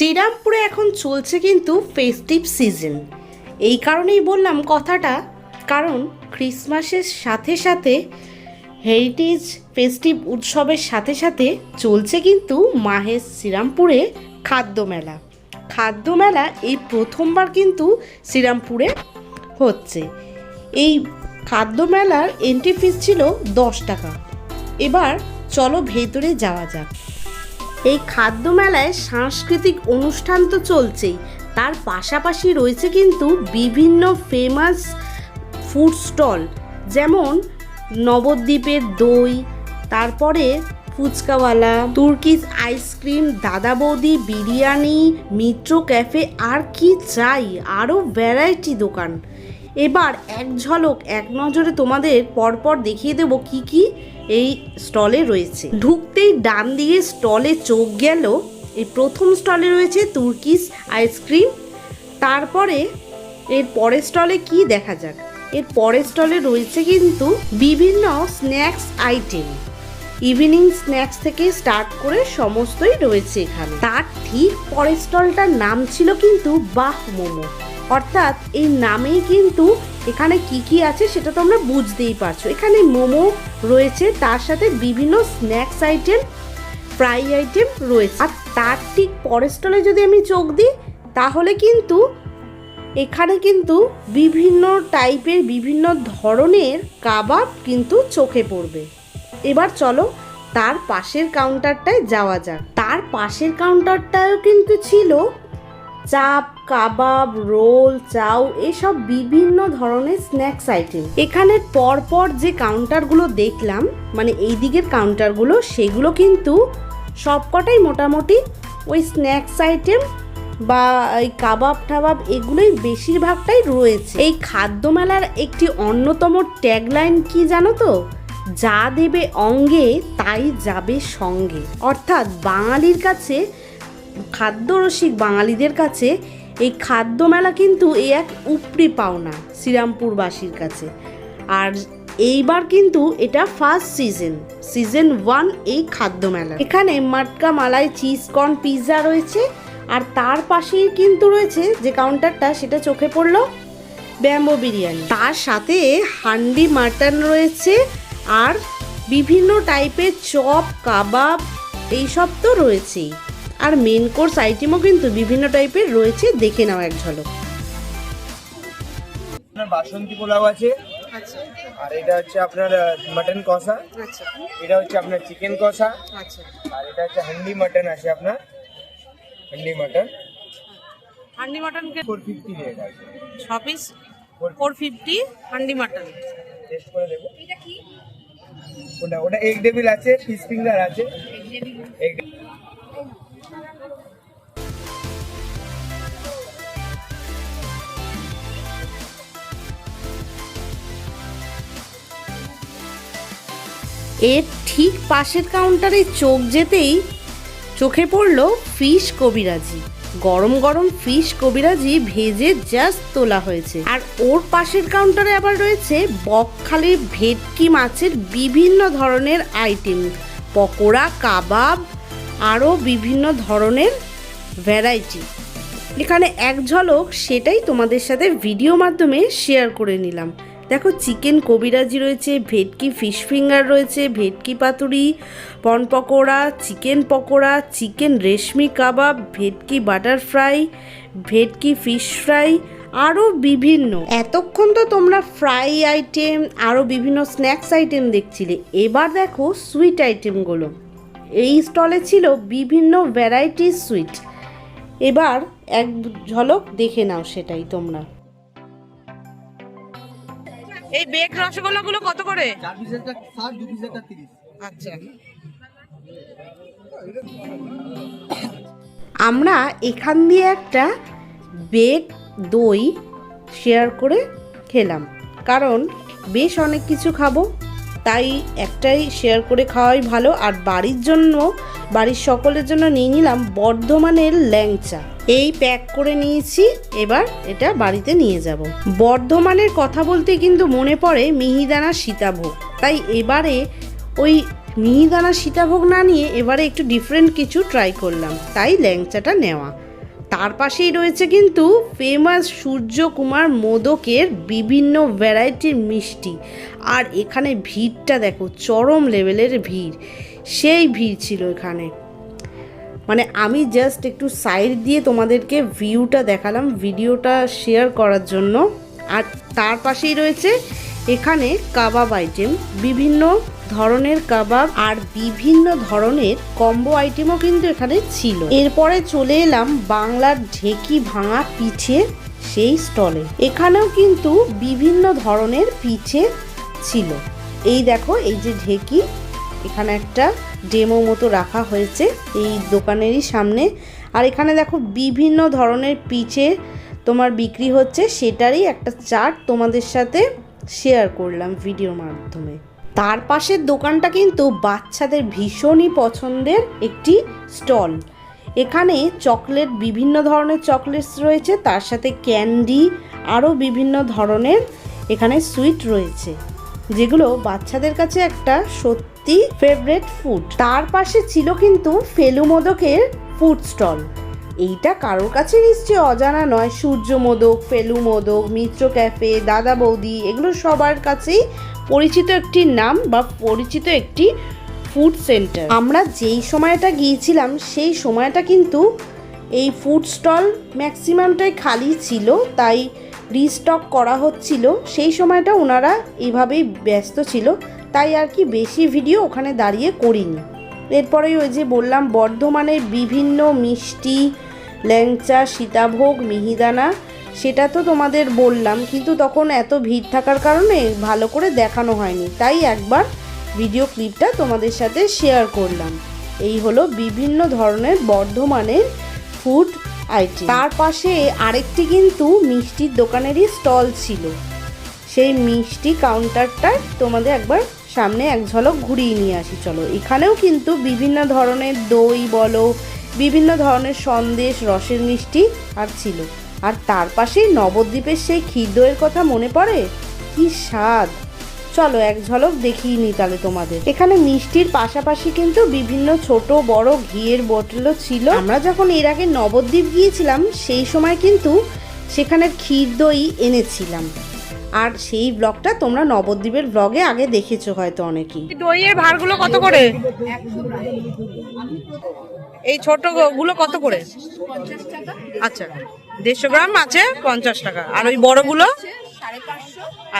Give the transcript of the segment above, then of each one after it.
শ্রীরামপুরে এখন চলছে কিন্তু ফেস্টিভ সিজন এই কারণেই বললাম কথাটা, কারণ ক্রিসমাসের সাথে সাথে হেরিটেজ ফেস্টিভ উৎসবের সাথে সাথে চলছে কিন্তু মাহেশ শ্রীরামপুরে খাদ্য মেলা। খাদ্য মেলা এই প্রথমবার কিন্তু শ্রীরামপুরে হচ্ছে। এই খাদ্য মেলার এন্ট্রি ফিস ছিল দশ টাকা। এবার চলো ভেতরে যাওয়া যাক। এই খাদ্য মেলায় সাংস্কৃতিক অনুষ্ঠান তো চলছেই। তার পাশাপাশি রয়েছে কিন্তু বিভিন্ন ফেমাস ফুড স্টল যেমন নবদ্বীপের দই, তারপরে ফুচকাওয়ালা, তুর্কিজ আইসক্রিম দাদা বৌদি বিরিয়ানি, মিত্র ক্যাফে আর কি চাই, আরও ভ্যারাইটি দোকান। এবার এক ঝলক, এক নজরে তোমাদের পরপর দেখিয়ে দেবো কি কি এই স্টলে রয়েছে। ঢুকতেই ডান দিকে স্টলে চোখ গেল, এই প্রথম স্টলে রয়েছে তুর্কিস আইসক্রিম। তারপরে এর পরের স্টলে কি দেখা যাক? এর পরের স্টলে রয়েছে কিন্তু বিভিন্ন স্ন্যাক্স আইটেম। ইভিনিং স্ন্যাক্স থেকে স্টার্ট করে সমস্তই রয়েছে এখানে। তার ঠিক পরের স্টলটার নাম ছিল কিন্তু বাহ মোমো। অর্থাৎ এই নামেই কিন্তু এখানে কি কি আছে সেটা তোমরা বুঝতেই পারছ। এখানে মোমো রয়েছে, তার সাথে বিভিন্ন স্ন্যাক্স আইটেম ফ্রাই আইটেম রয়েছে। আর তার ঠিক পরের স্টলে যদি আমি চোখ দিই, তাহলে কিন্তু এখানে কিন্তু বিভিন্ন টাইপের বিভিন্ন ধরনের কাবাব কিন্তু চোখে পড়বে। এবার চলো তার পাশের কাউন্টারটায় যাওয়া যাক। তার পাশের কাউন্টারটাও কিন্তু ছিল চাপ, কাবাব, রোল, চাউ, এসব বিভিন্ন ধরনের স্ন্যাক্স আইটেম। এখানে পরপর যে কাউন্টারগুলো দেখলাম মানে এই দিকের কাউন্টারগুলো, সেগুলো কিন্তু সবকটাই মোটামুটি ওই স্ন্যাক্স আইটেম বা এই কাবাব, টাবাব, এগুলোই বেশিরভাগটাই রয়েছে। এই খাদ্য মেলার একটি অন্যতম ট্যাগলাইন কি জানো তো? যা দেবে অঙ্গে, তাই যাবে সঙ্গে। অর্থাৎ বাঙালির কাছে খাদ্যরসিক বাঙালিদের কাছে এই খাদ্য মেলা কিন্তু এই এক উপরি পাওনা শ্রীরামপুরবাসীর কাছে। আর এইবার কিন্তু এটা ফার্স্ট সিজন সিজন ওয়ান এই খাদ্য মেলা এখানে matka malai cheese corn pizza রয়েছে। আর তার পাশেই কিন্তু রয়েছে যে কাউন্টারটা সেটা চোখে পড়ল, ব্যাম্বো বিরিয়ানি। তার সাথে হান্ডি, মাটন রয়েছে। আর বিভিন্ন টাইপের চপ, কাবাব, এইসব তো রয়েছেই। আর মেন কোর্স আইটেমও কিন্তু বিভিন্ন টাইপের রয়েছে দেখে নাও এক ঝলক। আপনার বাসন্তী পোলাও আছে। আচ্ছা। আর এটা হচ্ছে আপনার মাটন কষা। আচ্ছা। এটা হচ্ছে আপনার চিকেন কষা। আচ্ছা। আর এটা হচ্ছে হান্ডি মাটন আছে আপনার। হান্ডি মাটন হান্ডি মাটনকে ফোর ফিফটি রেট আছে। ছ piece four fifty handi mutton taste করে দেবো ওটা ওটা এগ ডেভিল আছে ফিশ ফিঙ্গার আছে। এগ এর ঠিক পাশের কাউন্টারে চোখ যেতেই চোখে পড়ল ফিশ কবিরাজি। গরম গরম ফিশ কবিরাজি ভেজে জাস্ট তোলা হয়েছে। আর ওর পাশের কাউন্টারে আবার রয়েছে বকখালির ভেটকি মাছের বিভিন্ন ধরনের আইটেম পকোড়া, কাবাব আরও বিভিন্ন ধরনের ভ্যারাইটি এখানে এক ঝলক সেটাই তোমাদের সাথে ভিডিও মাধ্যমে শেয়ার করে নিলাম। দেখো, চিকেন কবিরাজি রয়েছে, ভেটকি ফিশ ফিঙ্গার রয়েছে, ভেটকি পাতুরি পন pakora, chicken pakora, chicken reshmi kebab, bhetki butter fry, bhetki fish fry, আরও বিভিন্ন। এতক্ষণ তো তোমরা ফ্রাই আইটেম, আরও বিভিন্ন স্ন্যাক্স আইটেম দেখছিলে। এবার দেখো সুইট আইটেমগুলো। এই স্টলে ছিল বিভিন্ন ভ্যারাইটিস সুইট। এবার এক ঝলক দেখে নাও সেটাই তোমরা। এই বেগ রসগোল্লা গুলো কত করে? আচ্ছা। আমরা এখান দিয়ে একটা বেগ দই শেয়ার করে খেলাম। কারণ বেশ অনেক কিছু খাব। তাই একটাই শেয়ার করে খাওয়াই ভালো। আর বাড়ির জন্য, বাড়ির সকলের জন্য নিয়ে নিলাম বর্ধমানের ল্যাংচা। এই প্যাক করে নিয়েছি, এবার এটা বাড়িতে নিয়ে যাব। বর্ধমানের কথা বলতে কিন্তু মনে পড়ে মিহিদানা সীতাভোগ। তাই এবারে ওই মিহিদানা সীতাভোগ না নিয়ে এবারে একটু ডিফারেন্ট কিছু ট্রাই করলাম। তাই ল্যাংচাটা নেওয়া। তার পাশেই রয়েছে কিন্তু ফেমাস সূর্যকুমার মোদকের বিভিন্ন ভ্যারাইটির মিষ্টি। আর এখানে ভিড়টা দেখো, চরম লেভেলের ভিড়। সেই ভিড় ছিল এখানে। মানে আমি জাস্ট একটু সাইড দিয়ে তোমাদেরকে ভিউটা দেখালাম ভিডিওটা শেয়ার করার জন্য। আর তার পাশেই রয়েছে এখানে কাবাব আইটেম বিভিন্ন ধরনের কাবাব আর বিভিন্ন ধরনের কম্বো আইটেমও কিন্তু এখানে ছিল। এরপরে চলে এলাম বাংলার ঢেকি ভাঙা পিঠে সেই স্টলে। এখানেও কিন্তু বিভিন্ন ধরনের পিঠে ছিল। এই দেখো, এই যে ঢেকি, এখানে একটা ডেমো মতো রাখা হয়েছে এই দোকানেরই সামনে। আর এখানে দেখো, বিভিন্ন ধরনের পিচে তোমার বিক্রি হচ্ছে, সেটারই একটা চার্ট তোমাদের সাথে শেয়ার করলাম ভিডিওর মাধ্যমে। তার পাশের দোকানটা কিন্তু বাচ্চাদের ভীষণই পছন্দের একটি স্টল। এখানে চকলেট, বিভিন্ন ধরনের চকলেটস রয়েছে, তার সাথে ক্যান্ডি, আরও বিভিন্ন ধরনের এখানে সুইট রয়েছে, যেগুলো বাচ্চাদের কাছে একটা সত্যি ফেভারেট ফুড তার পাশে ছিল কিন্তু ফেলু মোদকের ফুড স্টল এইটা কারোর কাছে নিশ্চয়ই অজানা নয়। সূর্য মোদক ফেলু মোদক মিত্র ক্যাফে দাদা বৌদি, এগুলো সবার কাছেই পরিচিত একটি নাম বা পরিচিত একটি ফুড সেন্টার আমরা যেই সময়টা গিয়েছিলাম, সেই সময়টা কিন্তু এই ফুড স্টল ম্যাক্সিমামটাই খালি ছিল, তাই রিস্টক করা হচ্ছিল। সেই সময়টা ওনারা এভাবেই ব্যস্ত ছিল, তাই আর কি বেশি ভিডিও ওখানে দাঁড়িয়ে করিনি। এরপরে ওই যে বললাম, বর্ধমানের বিভিন্ন মিষ্টি, ল্যাংচা, সীতাভোগ, মিহিদানা সেটা তো তোমাদের বললাম, কিন্তু তখন এত ভিড় থাকার কারণে ভালো করে দেখানো হয়নি। তাই একবার ভিডিও ক্লিপটা তোমাদের সাথে শেয়ার করলাম। এই হলো বিভিন্ন ধরনের বর্ধমানের ফুড আইটেম তার পাশে আরেকটি কিন্তু মিষ্টির দোকানেরই স্টল ছিল। সেই মিষ্টি কাউন্টারটা তোমাদের একবার সামনে এক ঝলক ঘুরিয়ে নিয়ে আসি, চলো। এখানেও কিন্তু বিভিন্ন ধরনের দই বলো, বিভিন্ন ধরনের সন্দেশ, রসের মিষ্টি আর ছিল। আর তার পাশেই নবদ্বীপের সেই ক্ষীর দইয়ের কথা মনে পড়ে? কি স্বাদ! চলো এক ঝলক দেখিয়ে নি তাহলে তোমাদের। এখানে মিষ্টির পাশাপাশি কিন্তু বিভিন্ন ছোট বড় ঘিয়ের বোতলও ছিল। আমরা যখন এর আগে নবদ্বীপ গিয়েছিলাম, সেই সময় কিন্তু সেখানের ক্ষীর দই এনেছিলাম। আর সেই ব্লগটা তোমরা নবদ্বীপের ব্লগে আগে দেখেছ হয়তো অনেকেই। দইয়ের ভারগুলো কত করে? এই ছোটগুলো কত করে? আচ্ছা দেড়শো গ্রাম আছে পঞ্চাশ টাকা। আর ওই বড়গুলো?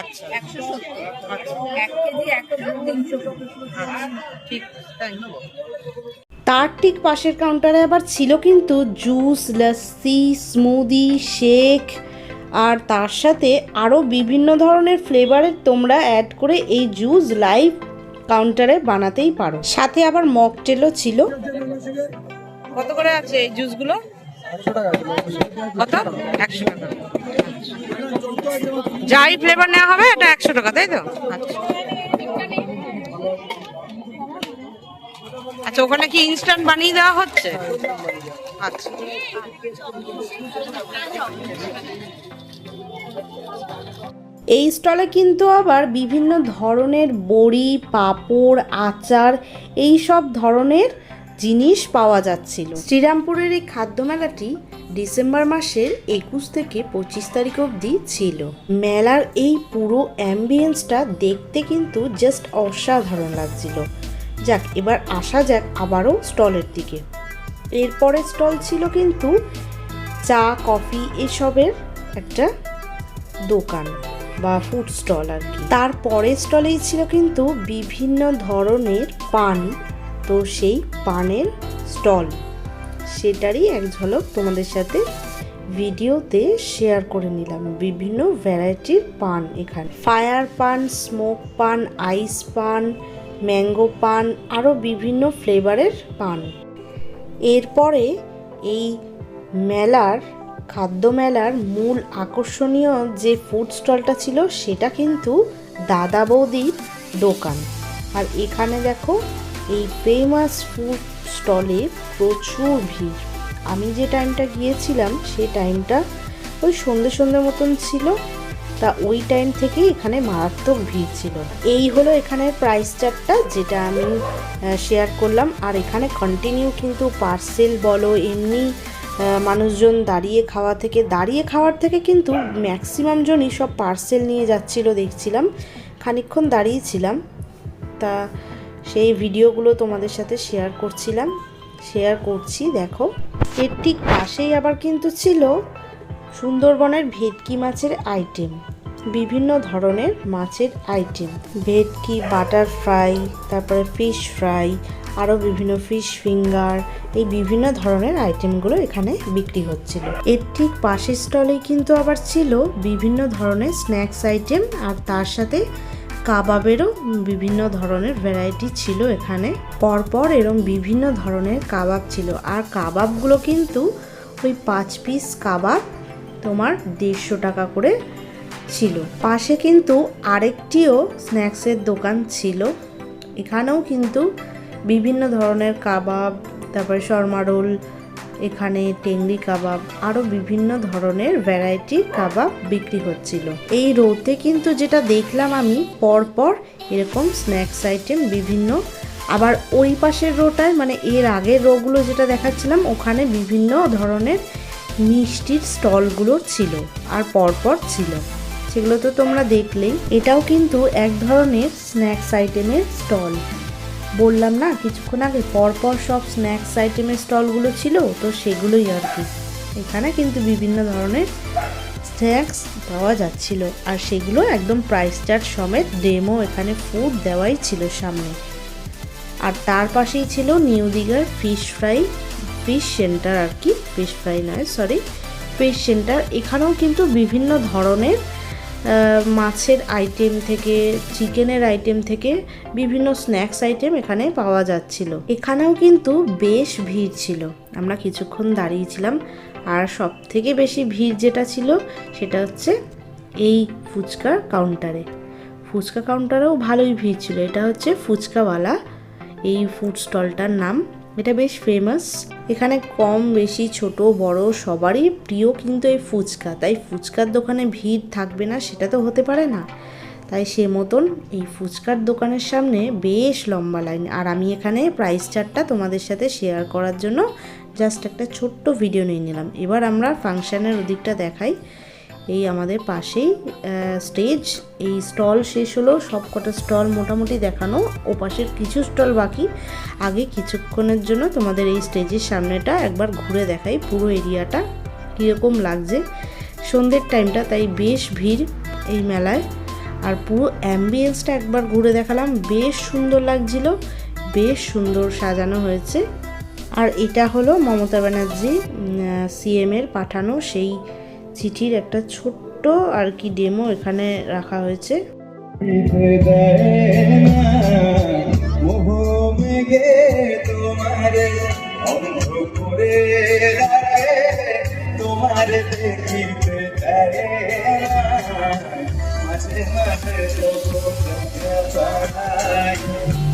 আচ্ছা। আচ্ছা ঠিক থ্যাংক তার ঠিক পাশের কাউন্টারে আবার ছিল কিন্তু জুস লস্যি স্মুদি শেক আর তার সাথে আরও বিভিন্ন ধরনের ফ্লেভারের তোমরা অ্যাড করে এই জুস লাইভ কাউন্টারে বানাতেই পারো। সাথে আবার মকটেলও ছিল। কত করে আছে এই জুসগুলো যাই ফ্লেভার নেওয়া হবে, এটা একশো টাকা, তাই তো? আচ্ছা। আচ্ছা ওখানে কি ইনস্ট্যান্ট বানিয়ে দেওয়া হচ্ছে? আচ্ছা। এই স্টলে কিন্তু আবার বিভিন্ন ধরনের বড়ি, পাঁপড়, আচার এই সব ধরনের জিনিস পাওয়া যাচ্ছিল। শ্রীরামপুরের এই খাদ্যমেলাটি ডিসেম্বর মাসের একুশ থেকে পঁচিশ তারিখ অবধি ছিল। মেলার এই পুরো অ্যাম্বিয়েন্সটা দেখতে কিন্তু জাস্ট অসাধারণ লাগছিল। যাক, এবার আসা যাক আবারও স্টলের দিকে। এরপরে স্টল ছিল কিন্তু চা, কফি এসবের একটা দোকান বা ফুড স্টল আর কি। তারপরের স্টলেই ছিল কিন্তু বিভিন্ন ধরনের পান। তো সেই পানের স্টল সেটারই এক ঝলক তোমাদের সাথে ভিডিওতে শেয়ার করে নিলাম। বিভিন্ন ভ্যারাইটির পান এখানে। ফায়ার পান স্মোক পান আইস পান ম্যাঙ্গো পান, আরও বিভিন্ন ফ্লেভারের পান। এরপরে এই মেলার খাদ্য মেলার মূল আকর্ষণীয় যে ফুড স্টলটা ছিল, সেটা কিন্তু দাদা বৌদির দোকান। আর এখানে দেখো, এই ফেমাস ফুড স্টলে প্রচুর ভিড়। আমি যে টাইমটা গিয়েছিলাম, সেই টাইমটা ওই সন্ধে সন্ধে মতন ছিল। তা ওই টাইম থেকেই এখানে মারাত্মক ভিড় ছিল। এই হলো এখানের প্রাইস চার্টটা যেটা আমি শেয়ার করলাম। আর এখানে কন্টিনিউ কিন্তু পার্সেল বলো, এমনি মানুষজন দাঁড়িয়ে খাওয়া থেকে, দাঁড়িয়ে খাওয়ার থেকে কিন্তু ম্যাক্সিমাম জনই সব পার্সেল নিয়ে যাচ্ছিল, দেখছিলাম। খানিকক্ষণ দাঁড়িয়েছিলাম তা সেই ভিডিওগুলো তোমাদের সাথে শেয়ার করছিলাম। শেয়ার করছি, দেখো। এর ঠিক পাশেই আবার কিন্তু ছিল সুন্দরবনের ভেটকি মাছের আইটেম বিভিন্ন ধরনের মাছের আইটেম ভেটকি বাটার ফ্রাই তারপরে ফিশ ফ্রাই আরও বিভিন্ন ফিশ ফিঙ্গার এই বিভিন্ন ধরনের আইটেমগুলো এখানে বিক্রি হচ্ছিল। এর ঠিক পাশের স্টলে কিন্তু আবার ছিল বিভিন্ন ধরনের স্ন্যাক্স আইটেম আর তার সাথে কাবাবেরও বিভিন্ন ধরনের ভ্যারাইটি ছিল এখানে। পরপর এরম বিভিন্ন ধরনের কাবাব ছিল আর কাবাবগুলো কিন্তু ওই পাঁচ পিস কাবাব তোমার দেড়শো টাকা করে ছিল। পাশে কিন্তু আরেকটিও স্ন্যাক্সের দোকান ছিল। এখানেও কিন্তু বিভিন্ন ধরনের কাবাব, তারপরে শর্মা রোল, এখানে টেংরি কাবাব আরও বিভিন্ন ধরনের ভ্যারাইটি কাবাব বিক্রি হচ্ছিল। এই রোতে কিন্তু যেটা দেখলাম আমি, পরপর এরকম স্ন্যাক্স আইটেম বিভিন্ন, আবার ওই পাশের রোটায় মানে এর আগের রোগুলো যেটা দেখাচ্ছিলাম, ওখানে বিভিন্ন ধরনের মিষ্টির স্টলগুলো ছিল আর পরপর ছিল। সেগুলো তো তোমরা দেখলেই। এটাও কিন্তু এক ধরনের স্ন্যাক্স আইটেমের স্টল বললাম না, কিছুক্ষণ আগে পরপর সব স্ন্যাক্স আইটেমের স্টলগুলো ছিল, তো সেগুলোই আর কি। এখানে কিন্তু বিভিন্ন ধরনের স্ন্যাক্স পাওয়া যাচ্ছিল, আর সেগুলো একদম প্রাইস চার্ট সমেত ডেমো এখানে ফুড দেওয়াই ছিল সামনে। আর তার পাশেই ছিল নিউ দিঘার ফিশ ফ্রাই ফিশ সেন্টার আর কি ফিশ ফ্রাই নয় সরি ফিশ সেন্টার এখানেও কিন্তু বিভিন্ন ধরনের মাছের আইটেম থেকে চিকেনের আইটেম থেকে বিভিন্ন স্ন্যাক্স আইটেম এখানে পাওয়া যাচ্ছিল। এখানেও কিন্তু বেশ ভিড় ছিল। আমরা কিছুক্ষণ দাঁড়িয়েছিলাম আর সব থেকে বেশি ভিড় যেটা ছিল সেটা হচ্ছে এই ফুচকার কাউন্টারে ফুচকা কাউন্টারেও ভালোই ভিড় ছিল। এটা হচ্ছে ফুচকাওয়ালা। এই ফুড স্টলটার নাম এটা বেশ ফেমাস এখানে কম বেশি ছোট, বড় সবারই প্রিয় কিন্তু এই ফুচকা। তাই ফুচকার দোকানে ভিড় থাকবে না, সেটা তো হতে পারে না। তাই সে মতন এই ফুচকার দোকানের সামনে বেশ লম্বা লাইন। আর আমি এখানে প্রাইস চার্টটা তোমাদের সাথে শেয়ার করার জন্য জাস্ট একটা ছোট্ট ভিডিও নিয়ে নিলাম। এবার আমরা ফাংশানের ওদিকটা দেখাই। এই আমাদের পাশেই স্টেজ এই স্টল শেষ হলো সব কটা স্টল মোটামুটি দেখানো। ও পাশের কিছু স্টল বাকি। আগে কিছুক্ষণের জন্য তোমাদের এই স্টেজের সামনেটা একবার ঘুরে দেখাই পুরো এরিয়াটা কীরকম লাগছে। সন্ধ্যের টাইমটা তাই বেশ ভিড় এই মেলায়। আর পুরো অ্যাম্বিয়েন্সটা একবার ঘুরে দেখালাম। বেশ সুন্দর লাগছিল, বেশ সুন্দর সাজানো হয়েছে। আর এটা হলো মমতা ব্যানার্জি সিএম এর পাঠানো সেই চিঠির একটা ছোট্ট আর কি ডেমো এখানে রাখা হয়েছে।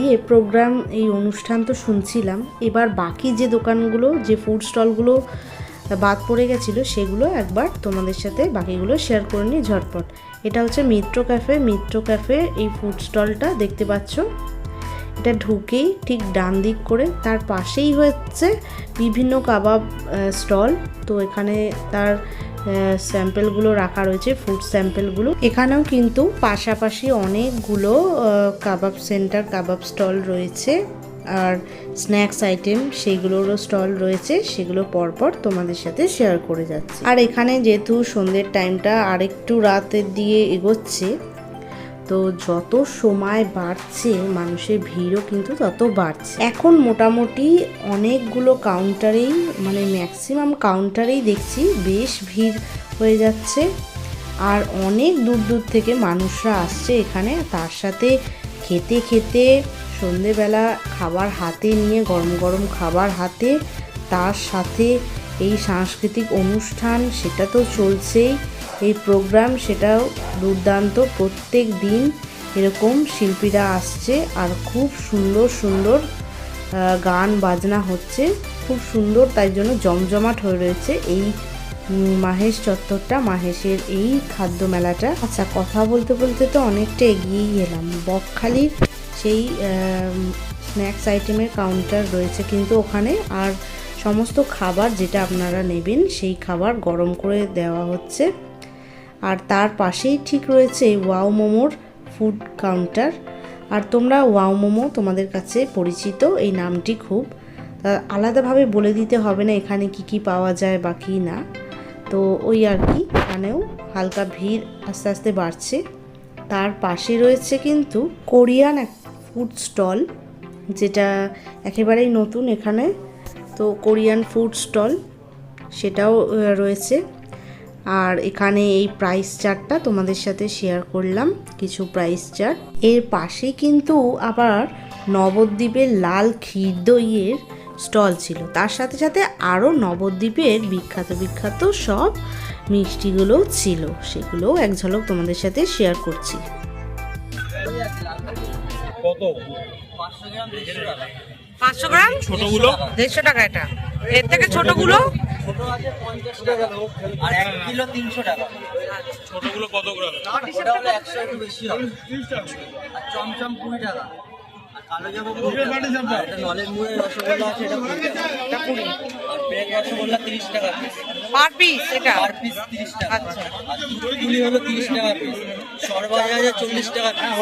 খানিকক্ষণ দাঁড়িয়ে প্রোগ্রাম এই অনুষ্ঠান তো শুনছিলাম। এবার বাকি যে দোকানগুলো, যে ফুড স্টলগুলো বাদ পড়ে গেছিল, সেগুলো একবার তোমাদের সাথে বাকিগুলো শেয়ার করে নিই ঝটপট। এটা হচ্ছে মিত্র ক্যাফে মিত্র ক্যাফে এই ফুড স্টলটা দেখতে পাচ্ছ। এটা ঢুকেই ঠিক ডান দিক করে, তার পাশেই হচ্ছে বিভিন্ন কাবাব স্টল তো এখানে তার স্যাম্পেলগুলো রাখা রয়েছে ফুড স্যাম্পেলগুলো। এখানেও কিন্তু পাশাপাশি অনেকগুলো কাবাব সেন্টার, কাবাব স্টল রয়েছে। আর স্ন্যাক্স আইটেম সেগুলোরও স্টল রয়েছে, সেগুলো পরপর তোমাদের সাথে শেয়ার করে যাচ্ছে। আর এখানে যেহেতু সন্ধ্যের টাইমটা আরেকটু রাতের দিয়ে এগোচ্ছে তো যত সময় বাড়ছে, মানুষের ভিড়ও কিন্তু তত বাড়ছে। এখন মোটামুটি অনেকগুলো কাউন্টারেই মানে ম্যাক্সিমাম কাউন্টারেই দেখছি বেশ ভিড় হয়ে যাচ্ছে। আর অনেক দূর দূর থেকে মানুষরা আসছে এখানে। তার সাথে খেতে খেতে সন্ধেবেলা খাবার হাতে নিয়ে, গরম গরম খাবার হাতে, তার সাথে এই সাংস্কৃতিক অনুষ্ঠান, সেটা তো চলছেই। এই প্রোগ্রাম সেটাও দুর্দান্ত। প্রত্যেক দিন এরকম শিল্পীরা আসছে আর খুব সুন্দর সুন্দর গান বাজনা হচ্ছে। খুব সুন্দর তাই জন্য জমজমাট হয়ে রয়েছে এই মাহেশ চত্বরটা, মাহেশের এই খাদ্য মেলাটা। আচ্ছা কথা বলতে বলতে তো অনেকটা এগিয়েই এলাম বকখালির সেই স্ন্যাক্স আইটেমের কাউন্টার রয়েছে কিন্তু ওখানে। আর সমস্ত খাবার যেটা আপনারা নেবেন সেই খাবার গরম করে দেওয়া হচ্ছে। আর তার পাশেই ঠিক রয়েছে ওয়াও মোমোর ফুড কাউন্টার। আর তোমরা ওয়াও মোমো তোমাদের কাছে পরিচিত, এই নামটি খুব। আলাদাভাবে বলে দিতে হবে না এখানে কি কি পাওয়া যায় বা কি না। তো ওই আর কি, এখানেও হালকা ভিড় আস্তে আস্তে বাড়ছে। তার পাশে রয়েছে কিন্তু কোরিয়ান এক ফুড স্টল, যেটা একেবারেই নতুন এখানে। তো কোরিয়ান ফুড স্টল, সেটাও রয়েছে। আর এখানে এই প্রাইস চার্টটা তোমাদের সাথে শেয়ার করলাম কিছু প্রাইস চার্ট এর পাশে কিন্তু আবার নবদ্বীপের লাল ক্ষীর দইয়ের স্টল ছিল। তার সাথে সাথে আরও নবদ্বীপের বিখ্যাত বিখ্যাত সব মিষ্টিগুলোও ছিল। সেগুলোও এক ঝলক তোমাদের সাথে শেয়ার করছি। পাঁচশো গ্রাম? ছোটগুলো? দেড়শো টাকা এটা। এর থেকে ছোটগুলো? আর এক কিলো তিনশো টাকা। ছোটগুলো কত গ্রাম ওটা হলো একশো একটু বেশি হবে। আর চমচম কুড়ি টাকা। কালো জামা কুড়ি টাকা। আর এটা নলের মুড়ের রসগোল্লা আছে এটা কুড়ি টাকা। আর রসগোল্লা তিরিশ টাকা পিস পার পিস এটা? পার পিস তিরিশ টাকা। আর হলো তিরিশ টাকা পিস আছে চল্লিশ টাকা পিস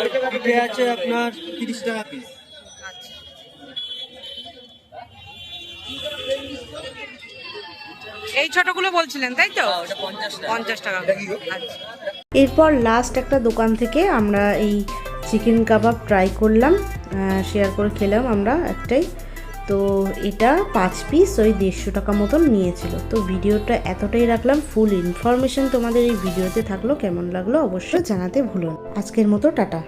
আর পিঠে আছে আপনার তিরিশ টাকা পিস এই ছোটগুলো বলছিলেন তাই তো? পঞ্চাশ টাকা। আচ্ছা। এরপর লাস্ট একটা দোকান থেকে আমরা এই চিকেন কাবাব ট্রাই করলাম শেয়ার করে খেলাম আমরা একটাই। তো এটা পাঁচ পিস ওই দেড়শো টাকা মতন নিয়েছিল। তো ভিডিওটা এতটাই রাখলাম ফুল ইনফরমেশন তোমাদের এই ভিডিওতে থাকল কেমন লাগল অবশ্যই জানাতে ভুলুন আজকের মতো টাটা।